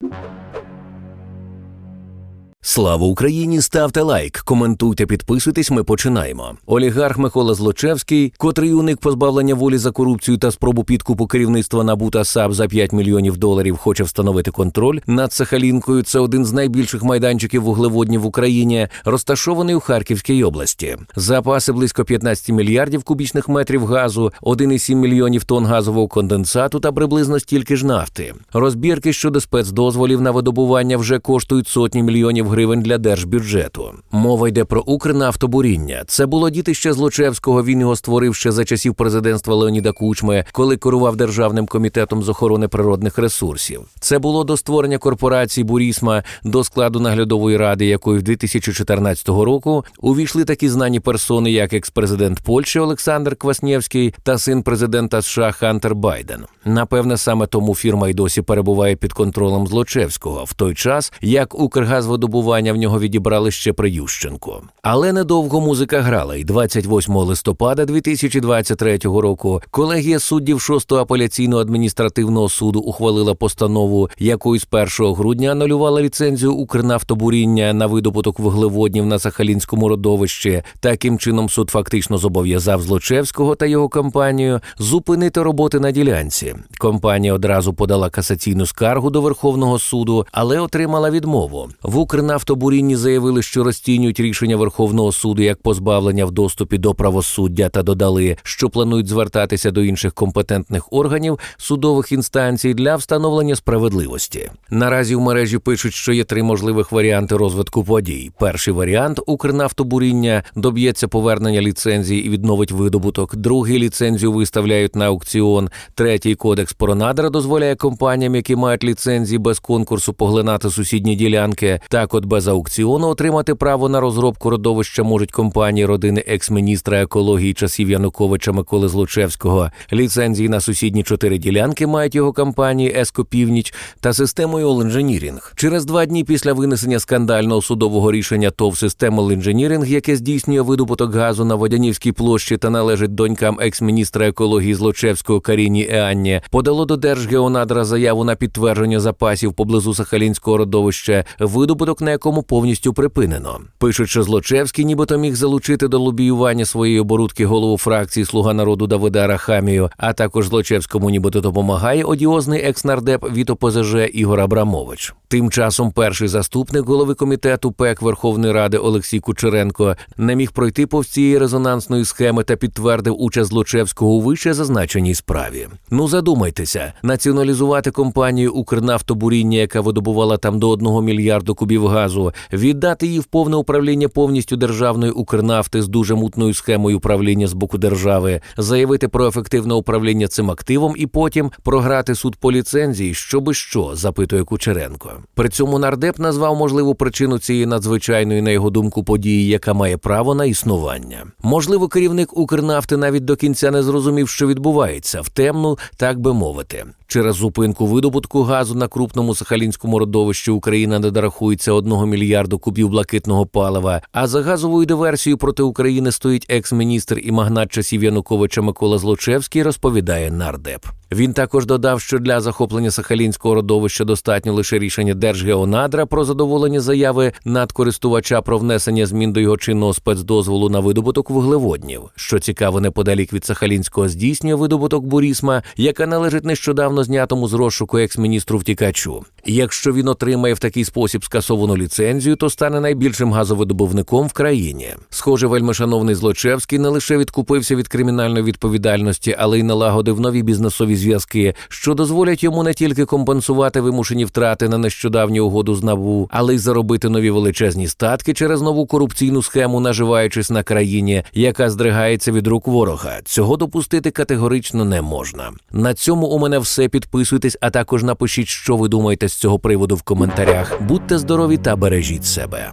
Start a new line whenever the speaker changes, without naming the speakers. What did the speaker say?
you Слава Україні! Ставте лайк, коментуйте, підписуйтесь. Ми починаємо. Олігарх Микола Злочевський, котрий уник позбавлення волі за корупцію та спробу підкупу керівництва НАБУ та САП за 5 мільйонів доларів, хоче встановити контроль над Сахалінкою. Це один з найбільших майданчиків вуглеводнів в Україні, розташований у Харківській області. Запаси близько 15 мільярдів кубічних метрів газу, 1,7 мільйонів тонн газового конденсату та приблизно стільки ж нафти. Розбірки щодо спецдозволів на видобування вже коштують сотні мільйонів гривень для держбюджету. Мова йде про Укрнафтобуріння. Це було дітище Злочевського. Він його створив ще за часів президентства Леоніда Кучми, коли керував державним комітетом з охорони природних ресурсів. Це було до створення корпорації Бурісма до складу наглядової ради, якої в 2014 року увійшли такі знані персони, як екс-президент Польщі Олександр Кваснєвський та син президента США Хантер Байден. Напевне, саме тому фірма й досі перебуває під контролем Злочевського в той час, як Укргазвидобування в нього відібрали ще при Ющенку. Але недовго музика грала, і 28 листопада 2023 року колегія суддів 6-го апеляційного адміністративного суду ухвалила постанову, якою з 1 грудня анулювала ліцензію Укрнафтобуріння на видобуток вуглеводнів на Сахалінському родовищі. Таким чином суд фактично зобов'язав Злочевського та його компанію зупинити роботи на ділянці. Компанія одразу подала касаційну скаргу до Верховного суду, але отримала відмову. В Укрнафтобурінні заявили, що розцінюють рішення Верховного суду як позбавлення в доступі до правосуддя та додали, що планують звертатися до інших компетентних органів судових інстанцій для встановлення справедливості. Наразі в мережі пишуть, що є три можливих варіанти розвитку подій. Перший варіант Укрнафтобуріння доб'ється повернення ліцензії і відновить видобуток. Другий ліцензію виставляють на аукціон. Третій кодекс про надра дозволяє компаніям, які мають ліцензії без конкурсу, поглинати сусідні ділянки. Так, от без аукціону отримати право на розробку родовища можуть компанії родини екс-міністра екології часів Януковича Миколи Злочевського. Ліцензії на сусідні чотири ділянки мають його компанії Еско Північ та системою Engineering. Через два дні після винесення скандального судового рішення ТОВ All Engineering, яке здійснює видобуток газу на Водянівській площі та належить донькам екс-міністра екології Злочевського Каріні Еанні, подало до Держгеонадра заяву на підтвердження запасів поблизу Сахалінського родовища, видобуток на якому повністю припинено. Пишуть, що Злочевський нібито міг залучити до лобіювання своєї оборудки голову фракції Слуга народу Давида Рахамію, а також Злочевському нібито допомагає одіозний екс-нардеп від ОПЗЖ Ігор Абрамович. Тим часом перший заступник голови комітету ПЕК Верховної Ради Олексій Кучеренко не міг пройти повз цієї резонансної схеми та підтвердив участь Злочевського у вище зазначеній справі. Ну задумайтеся, націоналізувати компанію Укрнафтобуріння, яка видобувала там до 1 мільярду кубів газу, віддати її в повне управління повністю державної Укрнафти з дуже мутною схемою управління з боку держави, заявити про ефективне управління цим активом і потім програти суд по ліцензії, щоби що, запитує Кучеренко. При цьому нардеп назвав можливу причину цієї надзвичайної, на його думку, події, яка має право на існування. Можливо, керівник Укрнафти навіть до кінця не зрозумів, що відбувається в темну, так би мовити. Через зупинку видобутку газу на крупному сахалінському родовищі Україна не дорахується одного мільярду кубів блакитного палива. А за газовою диверсією проти України стоїть екс-міністр і магнат часів Януковича Микола Злочевський, розповідає нардеп. Він також додав, що для захоплення сахалінського родовища достатньо лише рішення Держгеонадра про задоволення заяви надкористувача про внесення змін до його чинного спецдозволу на видобуток вуглеводнів. Що цікаво, неподалік від Сахалінського здійснює видобуток Бурісма, яка належить нещодавно знятому з розшуку екс-міністру втікачу. Якщо він отримає в такий спосіб скасовану ліцензію, то стане найбільшим газовидобувником в країні. Схоже, вельмишановний Злочевський не лише відкупився від кримінальної відповідальності, але й налагодив нові бізнесові зв'язки, що дозволять йому не тільки компенсувати вимушені втрати на нещодавню угоду з НАБУ, але й заробити нові величезні статки через нову корупційну схему, наживаючись на країні, яка здригається від рук ворога. Цього допустити категорично не можна. На цьому у мене все. Підписуйтесь, а також напишіть, що ви думаєте з цього приводу в коментарях. Будьте здорові та бережіть себе.